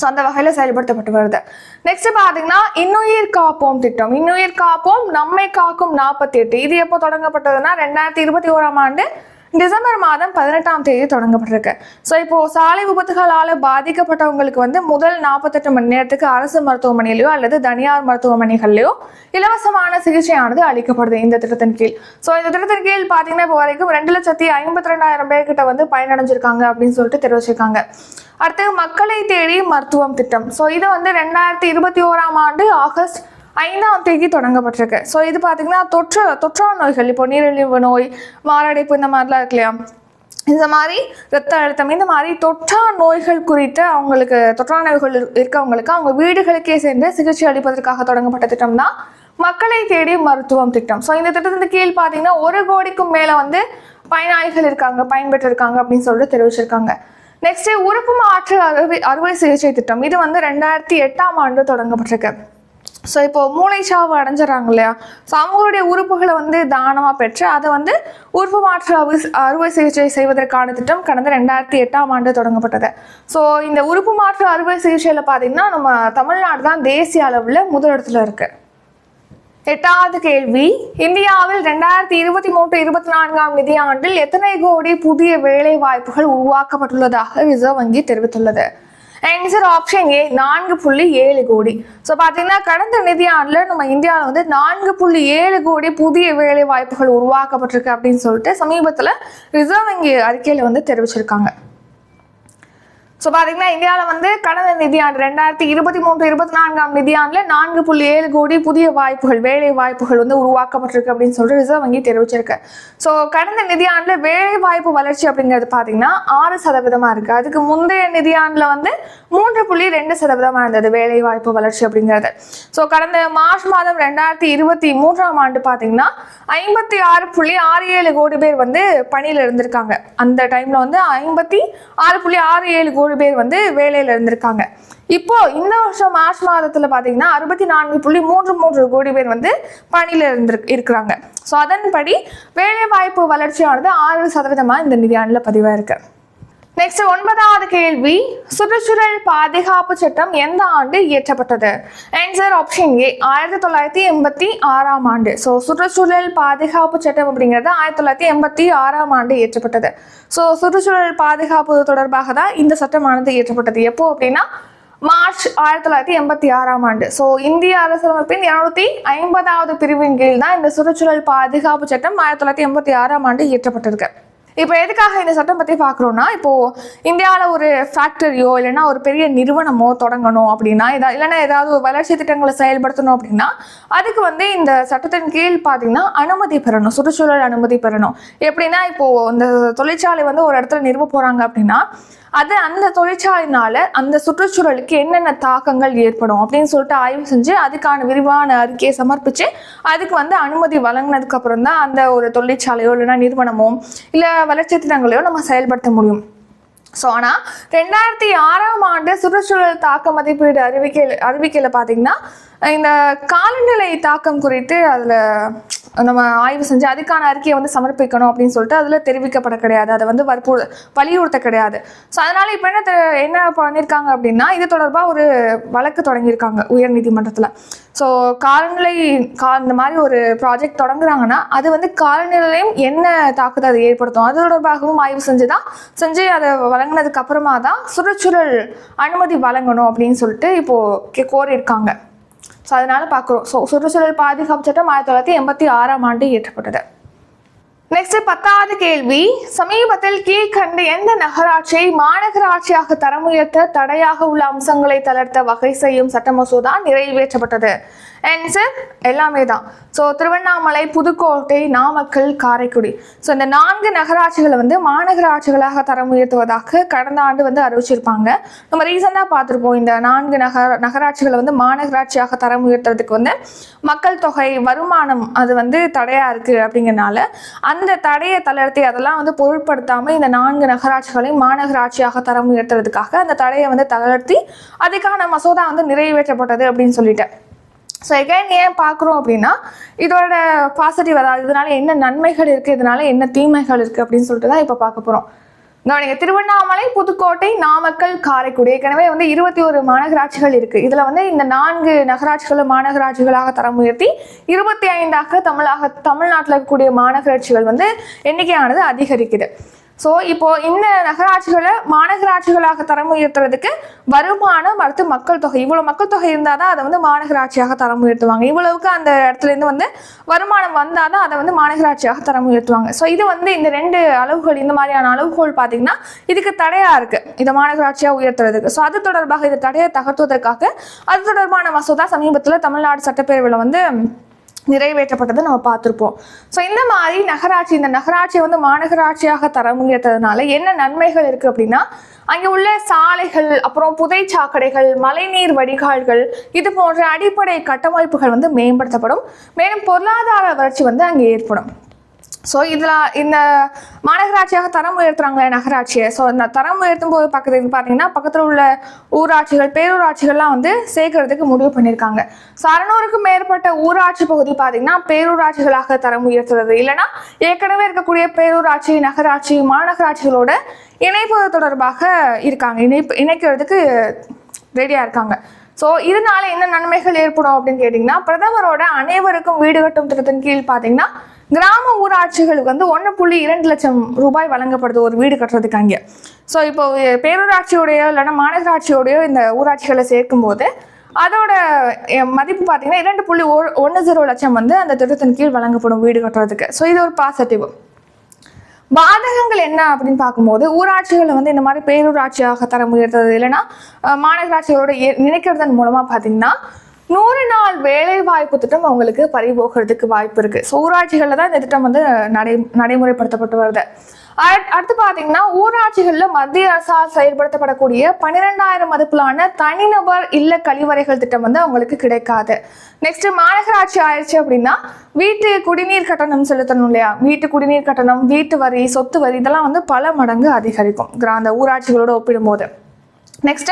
ஸோ அந்த வகையில் செயல்படுத்தப்பட்டு வருது. நெக்ஸ்ட் பார்த்தீங்கன்னா இன்னுயிர் காப்போம் திட்டம். இன்னுயிர் காப்போம் நம்மை காக்கும் நாற்பத்தி எட்டு. இது எப்போ தொடங்கப்பட்டதுன்னா ரெண்டாயிரத்தி இருபத்தி ஓராம் ஆண்டு டிசம்பர் மாதம் பதினெட்டாம் தேதி தொடங்கப்பட்டிருக்கு. ஸோ இப்போ சாலை விபத்துகளால் பாதிக்கப்பட்டவங்களுக்கு வந்து முதல் நாற்பத்தெட்டு மணி நேரத்துக்கு அரசு மருத்துவமனையிலையோ அல்லது தனியார் மருத்துவமனைகள்லையோ இலவசமான சிகிச்சையானது அளிக்கப்படுது இந்த திட்டத்தின் கீழ். ஸோ இந்த திட்டத்தின் கீழ் பார்த்தீங்கன்னா இப்போ வரைக்கும் ரெண்டு லட்சத்தி ஐம்பத்தி ரெண்டாயிரம் பேர்கிட்ட வந்து பயனடைஞ்சிருக்காங்க அப்படின்னு சொல்லிட்டு தெரிவிச்சிருக்காங்க. அடுத்து மக்களை தேடி மருத்துவம் திட்டம். ஸோ இதை வந்து ரெண்டாயிரத்தி இருபத்தி ஓராம் ஆண்டு ஆகஸ்ட் ஐந்தாம் தேதி தொடங்கப்பட்டிருக்கு. ஸோ இது பார்த்தீங்கன்னா தொற்று தொற்றா நோய்கள் இப்போ நீரிழிவு நோய் மாரடைப்பு இந்த மாதிரிலாம் இருக்கு இல்லையா? இந்த மாதிரி ரத்த அழுத்தம் இந்த மாதிரி தொற்றா நோய்கள் குறித்து அவங்களுக்கு தொற்றா நோய்கள் இருக்கவங்களுக்கு அவங்க வீடுகளுக்கே சேர்ந்து சிகிச்சை அளிப்பதற்காக தொடங்கப்பட்ட திட்டம் தான் மக்களை தேடி மருத்துவம் திட்டம். ஸோ இந்த திட்டத்தின் கீழ் பார்த்தீங்கன்னா ஒரு கோடிக்கும் மேலே வந்து பயனாளிகள் இருக்காங்க பயன்பெற்றிருக்காங்க அப்படின்னு சொல்லிட்டு தெரிவிச்சிருக்காங்க. நெக்ஸ்ட் உறுப்பு மாற்று அறுவை அறுவை சிகிச்சை திட்டம். இது வந்து ரெண்டாயிரத்தி எட்டாம் ஆண்டு தொடங்கப்பட்டிருக்கு. ஸோ இப்போ மூளைச்சாவு அடைஞ்சிடறாங்க இல்லையா ஸோ அவங்களுடைய உறுப்புகளை வந்து தானமாக பெற்று அதை வந்து உறுப்பு மாற்று அறுவை அறுவை சிகிச்சை செய்வதற்கான திட்டம் கடந்த ரெண்டாயிரத்தி எட்டாம் ஆண்டு தொடங்கப்பட்டது. ஸோ இந்த உறுப்பு மாற்று அறுவை சிகிச்சையில் பார்த்தீங்கன்னா நம்ம தமிழ்நாடு தான் தேசிய அளவில் முதலிடத்தில் இருக்குது எட்டாவது கேள்வி இந்தியாவில் ரெண்டாயிரத்தி இருபத்தி மூன்று இருபத்தி நான்காம் நிதியாண்டில் எத்தனை கோடி புதிய வேலை வாய்ப்புகள் உருவாக்கப்பட்டுள்ளதாக ரிசர்வ் வங்கி தெரிவித்துள்ளது. ஆன்சர் ஆப்ஷன் ஏ நான்கு புள்ளி ஏழு கோடி. ஸோ பார்த்தீங்கன்னா கடந்த நிதியாண்டில் நம்ம இந்தியாவில் வந்து நான்கு புள்ளி ஏழு கோடி புதிய வேலை வாய்ப்புகள் உருவாக்கப்பட்டிருக்கு அப்படின்னு சொல்லிட்டு சமீபத்தில் ரிசர்வ் வங்கி அறிக்கையில் வந்து தெரிவிச்சிருக்காங்க. ஸோ பார்த்தீங்கன்னா இந்தியாவில் வந்து கடந்த நிதியாண்டு ரெண்டாயிரத்தி இருபத்தி மூன்று இருபத்தி நான்காம் நிதியாண்டில் நான்கு புள்ளி ஏழு கோடி புதிய வாய்ப்புகள் வேலை வாய்ப்புகள் வந்து உருவாக்கப்பட்டிருக்கு அப்படின்னு சொல்லிட்டு ரிசர்வ் வங்கி தெரிவிச்சிருக்கு. ஸோ கடந்த நிதியாண்டில் வேலை வாய்ப்பு வளர்ச்சி அப்படிங்கிறது பார்த்தீங்கன்னா ஆறு சதவீதமாக இருக்குது அதுக்கு முந்தைய நிதியாண்டில் வந்து மூன்று புள்ளி ரெண்டு சதவீதமாக இருந்தது வேலை வாய்ப்பு வளர்ச்சி அப்படிங்கிறது. ஸோ கடந்த மார்ச் மாதம் ரெண்டாயிரத்தி இருபத்தி மூன்றாம் ஆண்டு பார்த்தீங்கன்னா ஐம்பத்தி ஆறு புள்ளி ஆறு ஏழு கோடி பேர் வந்து பணியில் இருந்திருக்காங்க. அந்த டைமில் வந்து ஐம்பத்தி ஆறு புள்ளி ஆறு ஏழு கோடி பேர் வந்து வேலையில் இருந்திருக்காங்க. இப்போ இந்த வருஷம் மார்ச் மாதத்தில் பார்த்தீங்கன்னா அறுபத்தி நான்கு புள்ளி மூன்று மூன்று கோடி பேர் வந்து பணியில் இருந்து இருக்கிறாங்க. ஸோ அதன்படி வேலைவாய்ப்பு வளர்ச்சியானது ஆறு சதவீதமாக இந்த நிதியாண்டில் பதிவாயிருக்கு. நெக்ஸ்ட் ஒன்பதாவது கேள்வி. சுற்றுச்சூழல் பாதுகாப்பு சட்டம் எந்த ஆண்டு இயற்றப்பட்டது? ஆன்சர் ஆப்ஷன் ஏ ஆயிரத்தி தொள்ளாயிரத்தி எண்பத்தி ஆறாம் ஆண்டு. ஸோ சுற்றுச்சூழல் பாதுகாப்பு சட்டம் அப்படிங்கிறது ஆயிரத்தி தொள்ளாயிரத்தி எண்பத்தி ஆறாம் ஆண்டு இயற்றப்பட்டது. ஸோ சுற்றுச்சூழல் பாதுகாப்பு தொடர்பாக தான் இந்த சட்டமானது இயற்றப்பட்டது. எப்போ அப்படின்னா மார்ச் ஆயிரத்தி தொள்ளாயிரத்தி எண்பத்தி ஆறாம் ஆண்டு. ஸோ இந்திய அரசமைப்பின் இருநூத்தி ஐம்பதாவது பிரிவின் கீழ் தான் இந்த சுற்றுச்சூழல் பாதுகாப்பு சட்டம் ஆயிரத்தி தொள்ளாயிரத்தி எண்பத்தி ஆறாம் ஆண்டு இயற்றப்பட்டிருக்கு. இப்போ எதுக்காக இந்த சட்டம் பற்றி பார்க்குறோன்னா இப்போ இந்தியாவில் ஒரு ஃபேக்டரியோ இல்லைன்னா ஒரு பெரிய நிறுவனமோ தொடங்கணும் அப்படின்னா இதா இல்லைன்னா ஏதாவது ஒரு வளர்ச்சி திட்டங்களை செயல்படுத்தணும் அப்படின்னா அதுக்கு வந்து இந்த சட்டத்தின் கீழ் பார்த்தீங்கன்னா அனுமதி பெறணும் சுற்றுச்சூழல் அனுமதி பெறணும். எப்படின்னா இப்போது இந்த தொழிற்சாலை வந்து ஒரு இடத்துல நிறுவ போகிறாங்க அப்படின்னா அது அந்த தொழிற்சாலையினால அந்த சுற்றுச்சூழலுக்கு என்னென்ன தாக்கங்கள் ஏற்படும் அப்படின்னு சொல்லிட்டு ஆய்வு செஞ்சு அதுக்கான விரிவான அறிக்கையை சமர்ப்பிச்சு அதுக்கு வந்து அனுமதி வழங்கினதுக்கு அப்புறம் தான் அந்த ஒரு தொழிற்சாலையோ இல்லைன்னா நிறுவனமோ இல்லை வளர்ச்சி திட்டங்களையோ நம்ம செயல்படுத்த முடியும். ஸோ ஆனால் ரெண்டாயிரத்தி ஆறாம் ஆண்டு சுற்றுச்சூழல் தாக்க மதிப்பீடு அறிவிக்கையில் அறிவிக்கையில் பார்த்தீங்கன்னா இந்த காலநிலை தாக்கம் குறித்து அதில் நம்ம ஆய்வு செஞ்சு அதுக்கான அறிக்கையை வந்து சமர்ப்பிக்கணும் அப்படின்னு சொல்லிட்டு அதில் தெரிவிக்கப்பட கிடையாது. அதை வந்து வற்பு வலியுறுத்த கிடையாது. ஸோ அதனால் இப்போ என்ன என்ன பண்ணியிருக்காங்க அப்படின்னா இது தொடர்பாக ஒரு வழக்கு தொடங்கியிருக்காங்க உயர்நீதிமன்றத்தில். ஸோ காலநிலை கா இந்த மாதிரி ஒரு ப்ராஜெக்ட் தொடங்குறாங்கன்னா அது வந்து காலநிலையும் என்ன தாக்குதல் அது ஏற்படுத்தும்? அது தொடர்பாகவும் ஆய்வு செஞ்சு தான் செஞ்சு அதை வழங்கினதுக்கு அப்புறமா தான் சுற்றுச்சூழல் அனுமதி வழங்கணும் அப்படின்னு சொல்லிட்டு இப்போது கோரியிருக்காங்க. ஸோ அதனால பார்க்குறோம். ஸோ சுற்றுச்சூழல் பாதுகாப்பு சட்டம் ஆயிரத்தி தொள்ளாயிரத்தி எண்பத்தி ஆறாம் ஆண்டு இயற்றப்பட்டது. நெக்ஸ்ட் பத்தாவது கேள்வி. சமீபத்தில் கீழ்கண்ட எந்த நகராட்சியை மாநகராட்சியாக தரம் உயர்த்த தடையாக உள்ள அம்சங்களை தளர்த்த வகை செய்யும் சட்ட மசோதா நிறைவேற்றப்பட்டது. ஆன்சர் எல்லாமே தான். ஸோ திருவண்ணாமலை புதுக்கோட்டை நாமக்கல் காரைக்குடி. ஸோ இந்த நான்கு நகராட்சிகளை வந்து மாநகராட்சிகளாக தரம் உயர்த்துவதாக கடந்த ஆண்டு வந்து அறிவிச்சிருப்பாங்க. நம்ம ரீசெண்டாக பார்த்துருப்போம் இந்த நான்கு நகர நகராட்சிகளை வந்து மாநகராட்சியாக தரம் உயர்த்துறதுக்கு வந்து மக்கள் தொகை வருமானம் அது வந்து தடையாக இருக்குது அப்படிங்கிறனால அந்த தடையை தளர்த்தி அதெல்லாம் வந்து பொருட்படுத்தாமல் இந்த நான்கு நகராட்சிகளையும் மாநகராட்சியாக தரம் உயர்த்துறதுக்காக அந்த தடையை வந்து தளர்த்தி அதுக்கான மசோதா வந்து நிறைவேற்றப்பட்டது அப்படின்னு சொல்லிட்டேன். ஸோ எகைன் ஏன் பார்க்குறோம் அப்படின்னா இதோட பாசிட்டிவ் அதாவது இதனால என்ன நன்மைகள் இருக்குது இதனால என்ன தீமைகள் இருக்குது அப்படின்னு சொல்லிட்டு தான் இப்போ பார்க்க போகிறோம் கவனிங்க திருவண்ணாமலை புதுக்கோட்டை நாமக்கல் காரைக்குடி. ஏற்கனவே வந்து இருபத்தி ஒரு மாநகராட்சிகள் இருக்குது இதில் வந்து இந்த நான்கு நகராட்சிகளும் மாநகராட்சிகளாக தரம் உயர்த்தி இருபத்தி ஐந்தாக தமிழாக தமிழ்நாட்டில் இருக்கக்கூடிய மாநகராட்சிகள் வந்து எண்ணிக்கையானது அதிகரிக்குது. ஸோ இப்போ இந்த நகராட்சிகளை மாநகராட்சிகளாக தரம் உயர்த்துறதுக்கு வருமானம் அடுத்து மக்கள் தொகை இவ்வளோ மக்கள் தொகை இருந்தால் தான் அதை வந்து மாநகராட்சியாக தரம் உயர்த்துவாங்க இவ்வளவுக்கு அந்த இடத்துல இருந்து வந்து வருமானம் வந்தால் தான் அதை வந்து மாநகராட்சியாக தரம் உயர்த்துவாங்க ஸோ இது வந்து இந்த ரெண்டு அளவுகள் இந்த மாதிரியான அளவுகோல் பார்த்தீங்கன்னா இதுக்கு தடையாக இருக்குது இதை மாநகராட்சியாக உயர்த்துறதுக்கு. ஸோ அது தொடர்பாக இந்த தடையை தகர்த்துவதற்காக அது தொடர்பான மசோதா சமீபத்தில் தமிழ்நாடு சட்டப்பேரவையில் வந்து நிறைவேற்றப்பட்டதை நம்ம பார்த்துருப்போம். ஸோ இந்த மாதிரி நகராட்சி இந்த நகராட்சியை வந்து மாநகராட்சியாக தரம் உயர்த்ததுனால என்ன நன்மைகள் இருக்குது அப்படின்னா அங்கே உள்ள சாலைகள் அப்புறம் புதை சாக்கடைகள் மழைநீர் வடிகால்கள் இது போன்ற அடிப்படை கட்டமைப்புகள் வந்து மேம்படுத்தப்படும். மேலும் பொருளாதார வளர்ச்சி வந்து அங்கே ஏற்படும். ஸோ இதில் இந்த மாநகராட்சியாக தரம் உயர்த்துறாங்களே நகராட்சியை. ஸோ இந்த தரம் உயர்த்தும் போது பக்கத்துக்கு பார்த்தீங்கன்னா பக்கத்தில் உள்ள ஊராட்சிகள் பேரூராட்சிகள்லாம் வந்து சேர்க்கறதுக்கு முடிவு பண்ணியிருக்காங்க ஸோ அறநூறுக்கும் மேற்பட்ட ஊராட்சி பகுதி பார்த்தீங்கன்னா பேரூராட்சிகளாக தரம் உயர்த்துறது. இல்லைன்னா ஏற்கனவே இருக்கக்கூடிய பேரூராட்சி நகராட்சி மாநகராட்சிகளோட இணைப்பு தொடர்பாக இருக்காங்க. இணைப்பு இணைக்கிறதுக்கு ரெடியாக இருக்காங்க. ஸோ இதனால என்ன நன்மைகள் ஏற்படும் அப்படின்னு கேட்டிங்கன்னா பிரதமரோட அனைவருக்கும் வீடு கட்டும் திட்டத்தின் கீழ் பார்த்தீங்கன்னா கிராம ஊராட்சிகளுக்கு வந்து ஒன்று புள்ளி இரண்டு லட்சம் ரூபாய் வழங்கப்படுது ஒரு வீடு கட்டுறதுக்கு அங்கே. ஸோ இப்போ பேரூராட்சியோடையோ இல்லைன்னா மாநகராட்சியோடையோ இந்த ஊராட்சிகளை சேர்க்கும்போது அதோட மதிப்பு பார்த்தீங்கன்னா இரண்டு புள்ளி ஒன்று ஜீரோ லட்சம் வந்து அந்த திட்டத்தின் கீழ் வழங்கப்படும் வீடு கட்டுறதுக்கு. ஸோ இது ஒரு பாசிட்டிவ் பாதகங்கள் என்ன அப்படின்னு பார்க்கும்போது ஊராட்சிகளை வந்து இந்த மாதிரி பேரூராட்சியாக தரம் உயர்த்தது இல்லைன்னா மாநகராட்சிகளோட இணைக்கிறதன் மூலமாக பார்த்தீங்கன்னா நூறு நாள் வேலை வாய்ப்பு திட்டம் அவங்களுக்கு பறிபோகிறதுக்கு வாய்ப்பு இருக்குது ஸோ ஊராட்சிகளில் தான் இந்த திட்டம் வந்து நடை நடைமுறைப்படுத்தப்பட்டு வருது. அடுத்து பார்த்தீங்கன்னா ஊராட்சிகளில் மத்திய அரசால் செயல்படுத்தப்படக்கூடிய பன்னிரெண்டாயிரம் மதிப்பிலான தனிநபர் இல்ல கழிவறைகள் திட்டம் வந்து அவங்களுக்கு கிடைக்காது. நெக்ஸ்ட் மாநகராட்சி ஆயிடுச்சு அப்படின்னா வீட்டு குடிநீர் கட்டணம் செலுத்தணும் இல்லையா? வீட்டு குடிநீர் கட்டணம் வீட்டு வரி சொத்து வரி இதெல்லாம் வந்து பல மடங்கு அதிகரிக்கும். கிராந்த ஊராட்சிகளோடு ஒப்பிடும்போது. நெக்ஸ்ட்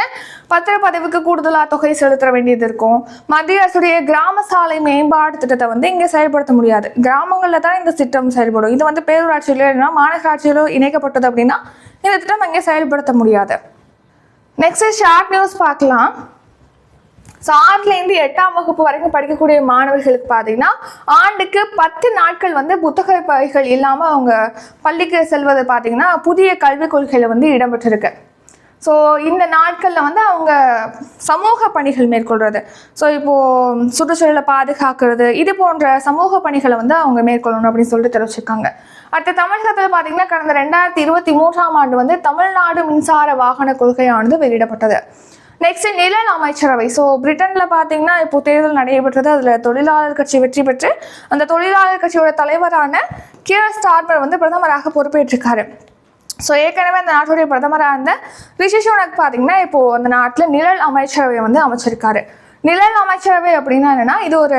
பத்திரப்பதிவுக்கு கூடுதலா தொகை செலுத்த வேண்டியது இருக்கும். மத்திய அரசுடைய கிராம சாலை மேம்பாடு திட்டத்தை வந்து இங்க செயல்படுத்த முடியாது. கிராமங்கள்ல தான் இந்த திட்டம் செயல்படும். இது வந்து பேரூராட்சியிலோ இல்லைன்னா மாநகராட்சியிலோ இணைக்கப்பட்டது அப்படின்னா இந்த திட்டம் இங்கே செயல்படுத்த முடியாது. நெக்ஸ்ட் ஷார்ட் நியூஸ் பார்க்கலாம். ஸோ ஆறுலேருந்து எட்டாம் வகுப்பு வரைக்கும் படிக்கக்கூடிய மாணவர்களுக்கு பார்த்தீங்கன்னா ஆண்டுக்கு பத்து நாட்கள் வந்து புத்தக பைகள் இல்லாமல் அவங்க பள்ளிக்கு செல்வது பார்த்தீங்கன்னா புதிய கல்விக் கொள்கையில் வந்து இடம்பெற்றிருக்கு. ஸோ இந்த நாட்களில் வந்து அவங்க சமூக பணிகள் மேற்கொள்கிறது ஸோ இப்போது சுற்றுச்சூழலை பாதுகாக்கிறது இது போன்ற சமூக பணிகளை வந்து அவங்க மேற்கொள்ளணும் அப்படின்னு சொல்லிட்டு தெரிவிச்சிருக்காங்க. அடுத்து தமிழகத்தில் பார்த்திங்கன்னா கடந்த ரெண்டாயிரத்தி இருபத்தி மூன்றாம் ஆண்டு வந்து தமிழ்நாடு மின்சார வாகன கொள்கையானது வெளியிடப்பட்டது. நெக்ஸ்ட் நிழல் அமைச்சரவை. ஸோ பிரிட்டனில் பார்த்தீங்கன்னா இப்போ தேர்தல் நடைபெற்றது. அதில் தொழிலாளர் கட்சி வெற்றி பெற்று அந்த தொழிலாளர் கட்சியோட தலைவரான கியர் ஸ்டார்மர் வந்து பிரதமராக பொறுப்பேற்றிருக்காரு. ஸோ ஏற்கனவே அந்த நாட்டுடைய பிரதமராக இருந்த ரிஷி சுனக் பார்த்தீங்கன்னா இப்போது அந்த நாட்டில் நிழல் அமைச்சரவை வந்து அமைச்சிருக்காரு. நிழல் அமைச்சரவை அப்படின்னா என்னென்னா இது ஒரு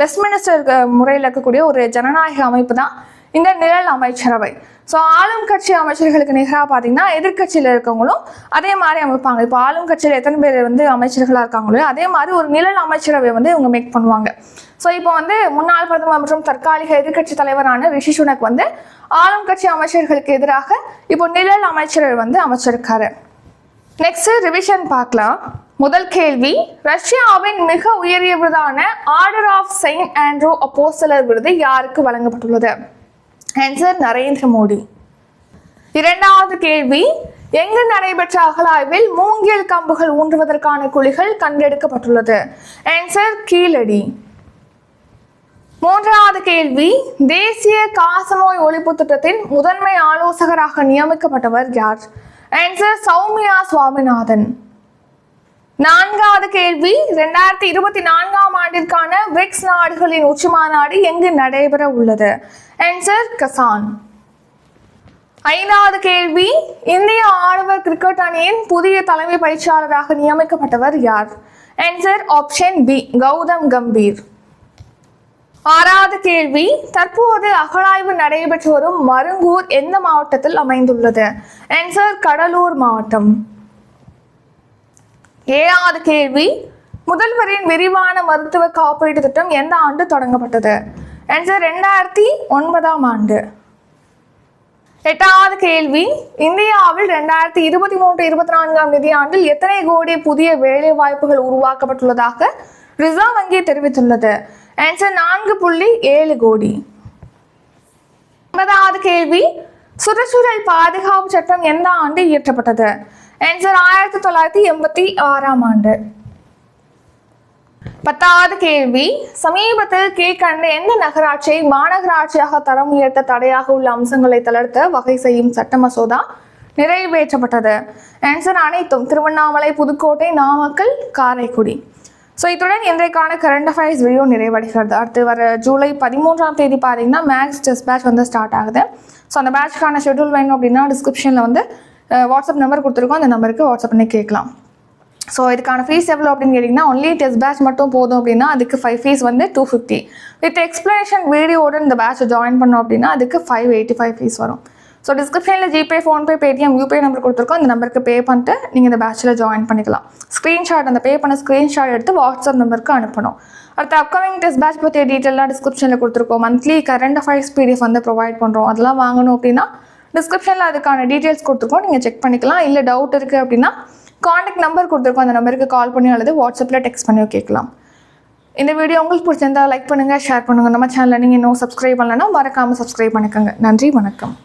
வெஸ்ட் மினிஸ்டர் முறையில் இருக்கக்கூடிய ஒரு ஜனநாயக அமைப்பு தான். இந்த நிழல் அமைச்சரவை. ஸோ ஆளும் கட்சி அமைச்சர்களுக்கு நிகராக பார்த்தீங்கன்னா எதிர்க்கட்சியில் இருக்கவங்களும் அதே மாதிரி அமைப்பாங்க. இப்போ ஆளும் கட்சியில் எத்தனை பேர் வந்து அமைச்சர்களாக இருக்காங்களோ அதே மாதிரி ஒரு நிழல் அமைச்சரவை வந்து இவங்க மேக் பண்ணுவாங்க. ஸோ இப்போ வந்து முன்னாள் பிரதமர் மற்றும் தற்காலிக எதிர்க்கட்சி தலைவரான ரிஷி சுனக் வந்து ஆளும் கட்சி அமைச்சர்களுக்கு எதிராக இப்போ நிழல் அமைச்சர்கள் வந்து அமைச்சிருக்காரு. நெக்ஸ்ட் ரிவிஷன் பார்க்கலாம். முதல் கேள்வி ரஷ்யாவின் மிக உயரிய விருதான order of saint Andrew apostle விருது யாருக்கு வழங்கப்பட்டுள்ளது? ஆன்சர் நரேந்திர மோடி. இரண்டாவது கேள்வி எங்கு நடைபெற்ற அகலாய்வில் மூங்கில் கம்புகள் ஊன்றுவதற்கான குழிகள் கண்டெடுக்கப்பட்டுள்ளது? ஆன்சர் கீழடி. மூன்றாவது கேள்வி தேசிய காசநோய் ஒழிப்பு திட்டத்தின் முதன்மை ஆலோசகராக நியமிக்கப்பட்டவர் யார்? ஆன்சர் சௌமியா சுவாமிநாதன். நான்காவது கேள்வி ரெண்டாயிரத்தி இருபத்தி நான்காம் ஆண்டிற்கான பிரிக்ஸ் நாடுகளின் உச்சி மாநாடு எங்கு நடைபெற உள்ளது? Answer Kazan. ஐந்தாவது கேள்வி இந்திய ஆடவர் கிரிக்கெட் அணியின் புதிய தலைமை பயிற்சியாளராக நியமிக்கப்பட்டவர் யார்? Answer option B Gautam Gambhir. ஆறாவது கேள்வி தற்போது அகழாய்வு நடைபெற்று வரும் மருங்கூர் எந்த மாவட்டத்தில் அமைந்துள்ளது? ஆன்சர் கடலூர் மாவட்டம். ஏழாவது கேள்வி முதல்வரின் விரிவான மருத்துவ காப்பீட்டு திட்டம் எந்த ஆண்டு தொடங்கப்பட்டது? ஆன்சர் ரெண்டாயிரத்தி ஒன்பதாம் ஆண்டு. எட்டாவது கேள்வி இந்தியாவில் ரெண்டாயிரத்தி இருபத்தி மூன்று இருபத்தி நான்காம் நிதியாண்டில் எத்தனை கோடி புதிய வேலை வாய்ப்புகள் உருவாக்கப்பட்டுள்ளதாக ரிசர்வ் வங்கி தெரிவித்துள்ளது. ஆன்சர் நான்கு புள்ளி ஏழு கோடி. ஒன்பதாவது கேள்வி. சுற்றுச்சூழல் பாதுகாப்பு சட்டம் எந்த ஆண்டு இயற்றப்பட்டது? ஆன்சர் ஆயிரத்தி தொள்ளாயிரத்தி எண்பத்தி ஆறாம் ஆண்டு. பத்தாவது கேள்வி. சமீபத்தில் கீழ்கண்ட எந்த நகராட்சியை மாநகராட்சியாக தரம் உயர்த்த தடையாக உள்ள அம்சங்களை தளர்த்த வகை செய்யும் சட்ட மசோதா நிறைவேற்றப்பட்டது? ஆன்சர் அனைத்தும். திருவண்ணாமலை புதுக்கோட்டை நாமக்கல் காரைக்குடி. ஸோ இத்துடன் இன்றைக்கான கரண்ட் அஃபேர்ஸ் வீடியோ நிறைவடைகிறது. அடுத்து வர ஜூலை பதிமூன்றாம் தேதி பார்த்தீங்கன்னா மேக்ஸ் டெஸ்ட் பேட்ச் வந்து ஸ்டார்ட் ஆகுது. ஸோ அந்த பேட்ச்க்கான ஷெட்யூல் வேணும் அப்படின்னா டிஸ்கிரிப்ஷனில் வந்து வாட்ஸ்அப் நம்பர் கொடுத்துருக்கோம். அந்த நம்பருக்கு வாட்ஸ்அப் பண்ணி கேட்கலாம். ஸோ இதுக்கான ஃபீஸ் எவ்வளோ அப்படின்னு கேட்டிங்கன்னா ஒன்லி டெஸ்ட் பேட்ச் மட்டும் போதும் அப்படின்னா அதுக்கு ஃபைவ் ஃபீஸ் வந்து டூ ஃபிஃப்டி வித் எக்ஸ்ப்ளனேஷன் வீடியோட இந்த பேட்ச் ஜாயின் பண்ணோம் அப்படின்னா அதுக்கு ஃபைவ் எயிட்டி ஃபைவ் ஃபீஸ் வரும். ஸோ டிஸ்கிரிப்ஷனில் GPay PhonePe Paytm UPI number கொடுத்துருக்கோம். அந்த நம்பருக்கு பே பண்ணிட்டு நீங்கள் இந்த பேட்சில் ஜாயின் பண்ணிக்கலாம். ஸ்க்ரீன்ஷாட் அந்த பே பண்ண ஸ்க்ரீன்ஷாட் எடுத்து வாட்ஸ்அப் நம்பருக்கு அனுப்பணும். அடுத்த அப்கமிங் டெஸ்ட் பேட்ச் பற்றிய டீட்டெயிலாம் டிஸ்கிரிப்ஷனில் கொடுத்துருக்கோம். மந்த்லி கரண்ட் அஃபேர்ஸ் பிடிஎஃப் வந்து ப்ரொவைட் பண்ணுறோம் அதெல்லாம் வாங்கணும் அப்படின்னா டிஸ்கிரிப்ஷனில் அதுக்கான டீட்டெயில்ஸ் கொடுத்துருக்கோம். நீங்கள் செக் பண்ணிக்கலாம். இல்லை டவுட் இருக்குது அப்படின்னா காண்டாக்ட் நம்பர் கொடுத்துருக்கோம். அந்த நம்பருக்கு கால் பண்ணி அல்லது வாட்ஸ்அப்பில் டெக்ஸ்ட் பண்ணி கேட்கலாம். இந்த வீடியோ உங்களுக்கு பிடிச்சிருந்தா லைக் பண்ணுங்கள் ஷேர் பண்ணுங்கள் நம்ம சேனலில் நீங்கள் இன்னும் சப்ஸ்கிரைப் பண்ணலன்னா மறக்காமல் சப்ஸ்கிரைப் பண்ணிக்கோங்க. நன்றி வணக்கம்.